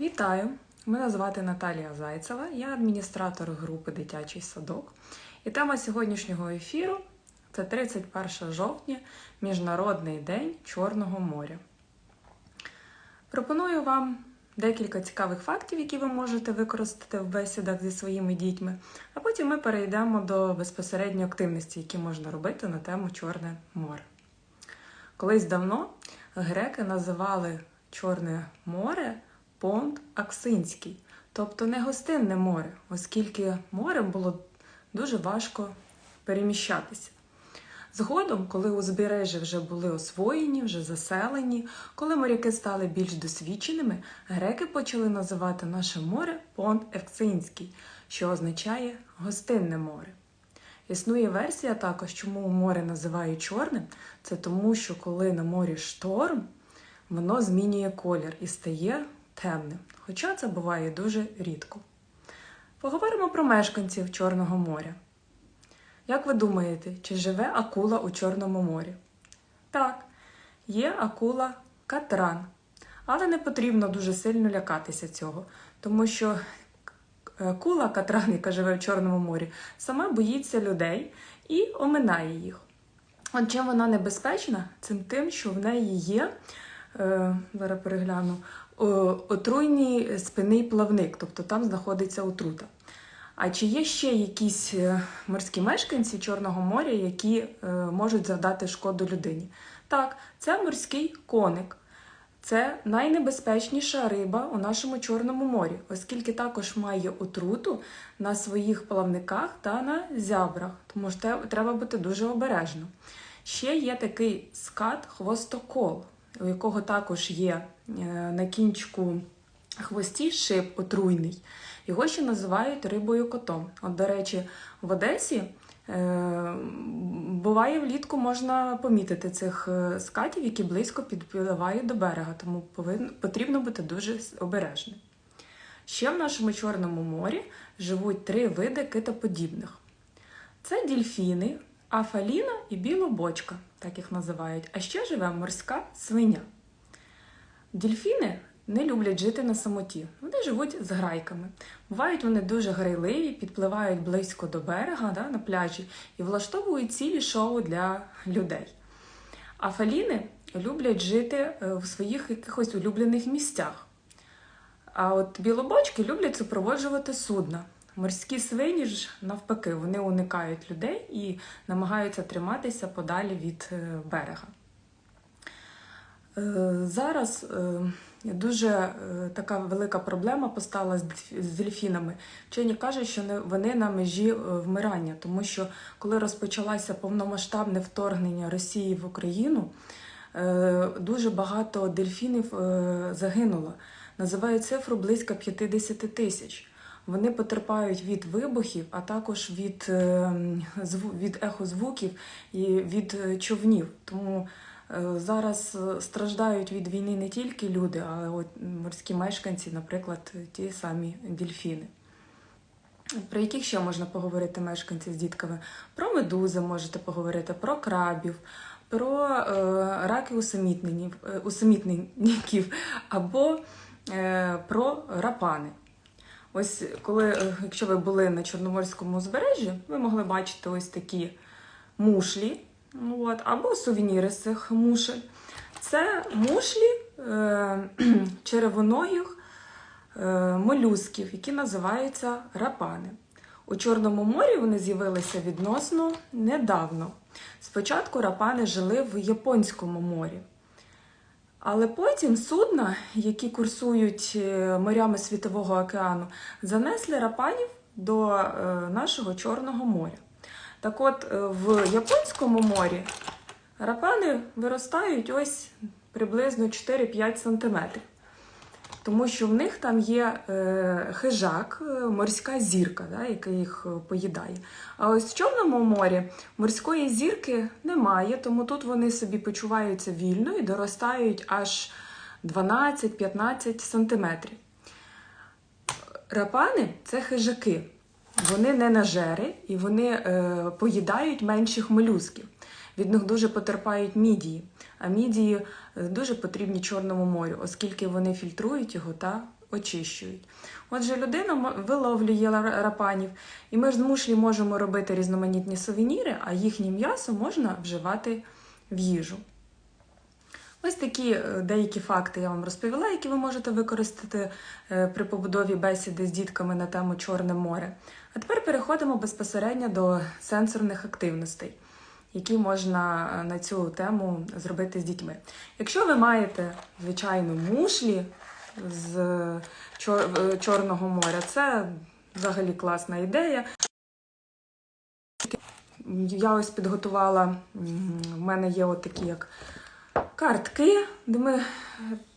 Вітаю! Мене звати Наталія Зайцева, я адміністратор групи Дитячий садок. І тема сьогоднішнього ефіру це 31 жовтня, Міжнародний день Чорного моря. Пропоную вам декілька цікавих фактів, які ви можете використати в бесідах зі своїми дітьми, а потім ми перейдемо до безпосередньо активності, які можна робити на тему Чорне море. Колись давно греки називали Чорне море понт Аксинський, тобто не гостинне море, оскільки морем було дуже важко переміщатися. Згодом, коли узбережжя вже були освоєні, вже заселені, коли моряки стали більш досвідченими, греки почали називати наше море понт Евксинський, що означає гостинне море. Існує версія також, чому море називають чорним, це тому, що коли на морі шторм, воно змінює колір і стає темним, хоча це буває дуже рідко. Поговоримо про мешканців Чорного моря. Як ви думаєте, чи живе акула у Чорному морі? Так, є акула катран, але не потрібно дуже сильно лякатися цього, тому що акула катран, яка живе в Чорному морі, сама боїться людей і оминає їх. От чим вона небезпечна, цим тим, що в неї є, е, зараз перегляну, отруйний спинний плавник, тобто там знаходиться отрута. А чи є ще якісь е, морські мешканці Чорного моря, які е, можуть завдати шкоду людині? Так, це морський коник. Це найнебезпечніша риба у нашому Чорному морі, оскільки також має отруту на своїх плавниках та на зябрах, тому що треба бути дуже обережно. Ще є такий скат хвостокол, у якого також є е, на кінчику хвості шип отруйний. Його ще називають рибою котом. От, до речі, в Одесі е, буває влітку можна помітити цих е, скатів, які близько підпливають до берега, тому повинно, потрібно бути дуже обережним. Ще в нашому Чорному морі живуть три види китоподібних: це дільфіни, афаліна і білобочка, так їх називають. А ще живе морська свиня. Дільфіни не люблять жити на самоті. Вони живуть з грайками. Бувають вони дуже грайливі, підпливають близько до берега да, на пляжі і влаштовують цілі шоу для людей. А фаліни люблять жити е, в своїх якихось улюблених місцях. А от білобочки люблять супроводжувати судна. Морські свині ж навпаки, вони уникають людей і намагаються триматися подалі від е, берега. Е, зараз дуже е, така велика проблема постала з дельфінами. Вчені кажуть, що вони на межі вмирання, тому що коли розпочалося повномасштабне вторгнення Росії в Україну, дуже багато дельфінів загинуло. Називають цифру близько 50 тисяч. Вони потерпають від вибухів, а також від від ехозвуків і від човнів. Тому Е, зараз е, страждають від війни не тільки люди, а от морські мешканці, наприклад, ті самі дільфіни. Про яких ще можна поговорити мешканці з дітками? Про медузи можете поговорити, про крабів, про е, раки е, усамітників або е, про рапани. Ось коли, якщо ви були на Чорноморському узбережжі, ви могли бачити ось такі мушлі. От, Або сувеніри з цих мушель. Це мушлі е, червоногих е, молюсків, які називаються рапани. У Чорному морі вони з'явилися відносно недавно. Спочатку рапани жили в Японському морі. Але потім судна, які курсують е, морями Світового океану, занесли рапанів до е, нашого Чорного моря. Так от, е, в Японському морі рапани виростають ось приблизно 4-5 см. Тому що в них там є е, хижак, е, морська зірка, да, яка їх поїдає. А ось в Чорному морі морської зірки немає, тому тут вони собі почуваються вільно і доростають аж 12-15 см. Рапани це хижаки. Вони не нажери і вони е, поїдають менших молюсків. Від них дуже потерпають мідії. А мідії е, дуже потрібні Чорному морю, оскільки вони фільтрують його та очищують. Отже, людина виловлює рапанів, і ми ж з мушлі можемо робити різноманітні сувеніри, а їхнє м'ясо можна вживати в їжу. Ось такі е, деякі факти я вам розповіла, які ви можете використати е, при побудові бесіди з дітками на тему Чорне море. А тепер переходимо безпосередньо до сенсорних активностей, які можна е, на цю тему зробити з дітьми. Якщо ви маєте, звичайно, мушлі з Чор- е, Чорного моря, це взагалі класна ідея. Я ось підготувала, в мене є от такі як картки, де ми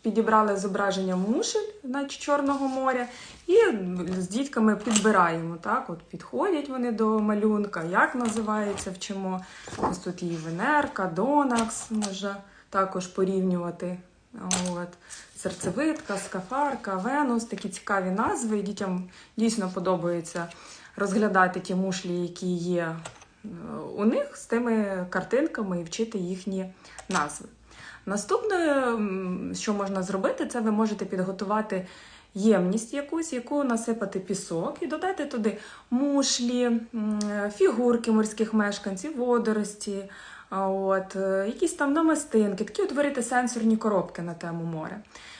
підібрали зображення мушель значить, Чорного моря, і з дітками підбираємо. Так? От підходять вони до малюнка, як називається, вчимо. Ось тут є Венерка, Донакс, можна також порівнювати. От. Серцевидка, скафарка, Венус, такі цікаві назви. Дітям дійсно подобається розглядати ті мушлі, які є е, у них з тими картинками і вчити їхні назви. Наступне, що можна зробити, це ви можете підготувати ємність якусь, яку насипати пісок і додати туди мушлі, фігурки морських мешканців, водорості, от, е, якісь там намистинки, такі утворити сенсорні коробки на тему моря.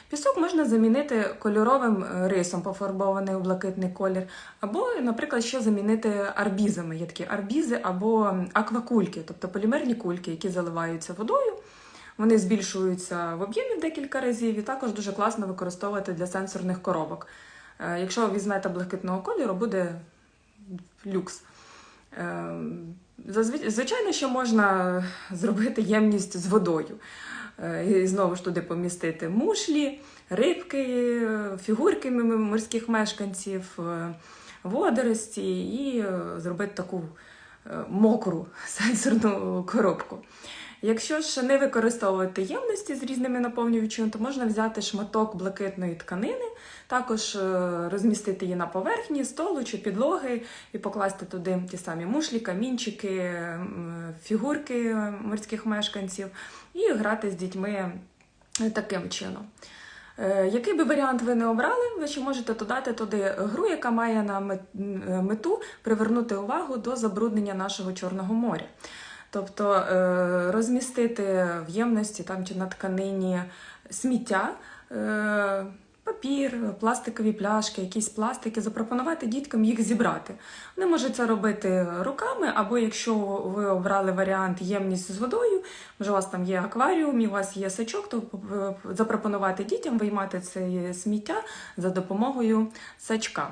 Пісок можна замінити кольоровим е, рисом, пофарбований у блакитний колір, або, наприклад, ще замінити арбізами. Є такі арбізи або аквакульки, тобто полімерні кульки, які заливаються водою. Вони збільшуються в об'ємі декілька разів і також дуже класно використовувати для сенсорних коробок. Е, Якщо візьмете блакитного кольору, буде люкс. Е, Звичайно, що можна зробити ємність з водою. Е, І знову ж туди помістити мушлі, рибки, фігурки морських мешканців, водорості і зробити таку мокру сенсорну коробку. Якщо ж не використовувати ємності з різними наповнювачами, то можна взяти шматок блакитної тканини, також е, розмістити її на поверхні столу чи підлоги і покласти туди ті самі мушлі, камінчики, фігурки морських мешканців і грати з дітьми таким чином. Е, Який би варіант ви не обрали, ви ще можете додати туди гру, яка має на е, мету привернути увагу до забруднення нашого Чорного моря. Тобто е, розмістити в ємності там, чи на тканині сміття, е, папір, пластикові пляшки, якісь пластики, запропонувати діткам їх зібрати. Вони можуть це робити руками, або якщо ви обрали варіант ємність з водою, може у вас там є акваріум і у вас є сачок, то е, запропонувати дітям виймати це сміття за допомогою сачка.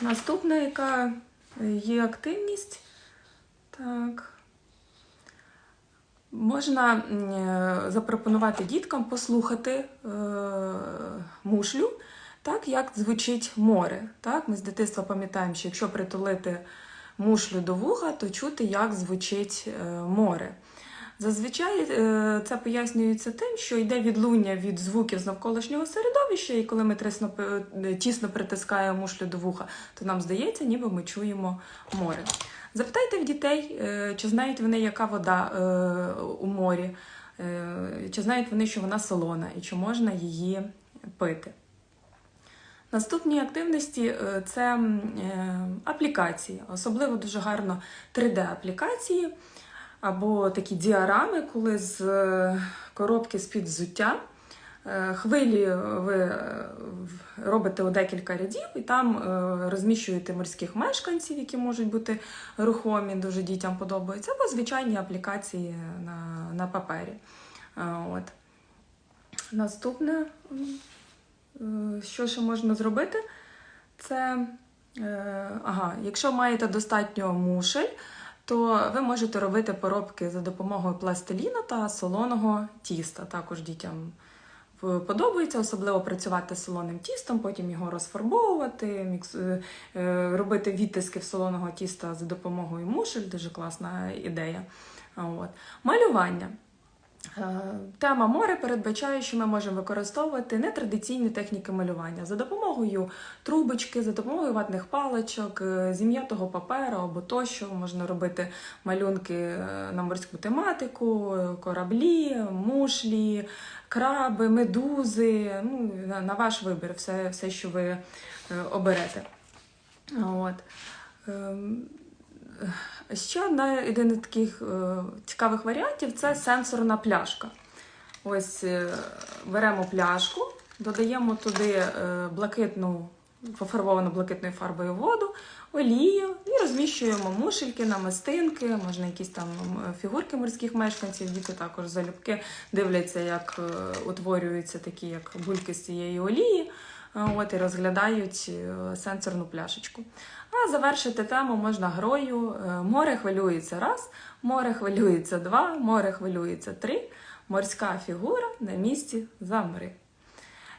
Наступна, яка є активність. Так. Можна е, запропонувати діткам послухати е, мушлю, так як звучить море. Так? Ми з дитинства пам'ятаємо, що якщо притулити мушлю до вуха, то чути, як звучить е, море. Зазвичай е, це пояснюється тим, що йде відлуння від звуків з навколишнього середовища, і коли ми тісно, е, тісно притискаємо мушлю до вуха, то нам здається, ніби ми чуємо море. Запитайте в дітей, е, чи знають вони, яка вода у морі, чи знають вони, що вона солона і чи можна її пити. Наступні активності це аплікації, особливо дуже гарно 3D-аплікації або такі діарами, коли з е, коробки з-під взуття е, хвилі ви е, робите у декілька рядів і там розміщуєте морських мешканців, які можуть бути рухомі, дуже дітям подобаються, або звичайні аплікації на, на папері. От. Наступне, що ще можна зробити, це ага, якщо маєте достатньо мушель, то ви можете робити поробки за допомогою пластиліна та солоного тіста. Також дітям подобається, особливо працювати з солоним тістом, потім його розфарбовувати, мікс... е, е, робити відтиски в солоного тіста за допомогою мушель. Дуже класна ідея. От. Малювання. Е, Тема море передбачає, що ми можемо використовувати нетрадиційні техніки малювання за допомогою трубочки, за допомогою ватних паличок, е, зім'ятого паперу або тощо. Можна робити малюнки е, на морську тематику, кораблі, мушлі, краби, медузи. Ну, на, ваш вибір, все, все, що ви оберете. От. Ще одна один із таких е, цікавих варіантів це сенсорна пляшка. Ось е, беремо пляшку, додаємо туди е, блакитну, пофарбовану блакитною фарбою воду, олію і розміщуємо мушельки, намистинки, можна якісь там фігурки морських мешканців. Діти також залюбки дивляться, як утворюються такі як бульки з цієї олії. От і розглядають е, сенсорну пляшечку. А завершити тему можна грою. Е, Море хвилюється раз, море хвилюється два, море хвилюється три. Морська фігура на місці замри.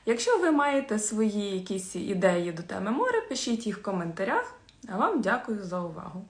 Якщо ви маєте свої якісь ідеї до теми море, пишіть їх в коментарях. А вам дякую за увагу.